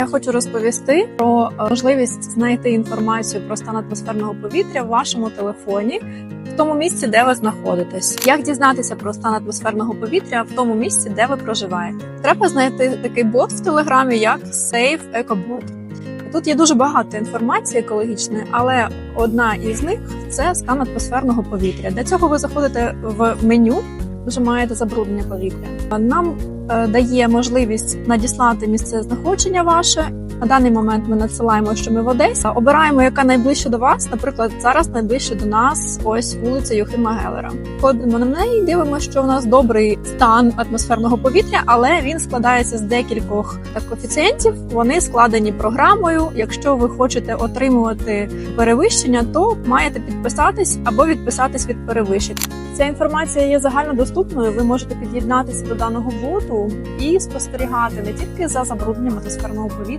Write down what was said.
Я хочу розповісти про е, можливість знайти інформацію про стан атмосферного повітря в вашому телефоні. В тому місці, де ви знаходитесь, як дізнатися про стан атмосферного повітря в тому місці, де ви проживаєте, треба знайти такий бот в телеграмі, як Safe EcoBot. Тут є дуже багато інформації екологічної, але одна із них це стан атмосферного повітря. Для цього ви заходите в меню, нажимаєте забруднення повітря. Нам дає можливість надіслати місце знаходження ваше. На даний момент ми надсилаємо, що ми в Одесі. Обираємо, яка найближче до вас. Наприклад, зараз найближче до нас ось вулиця Юхима Гелера. Ходимо на неї, дивимося, що у нас добрий стан атмосферного повітря, але він складається з декількох коефіцієнтів. Вони складені програмою. Якщо ви хочете отримувати перевищення, то маєте підписатись або відписатись від перевищень. Ця інформація є загальнодоступною. Ви можете під'єднатися до даного боту і спостерігати не тільки за забрудненням атмосферного повітря.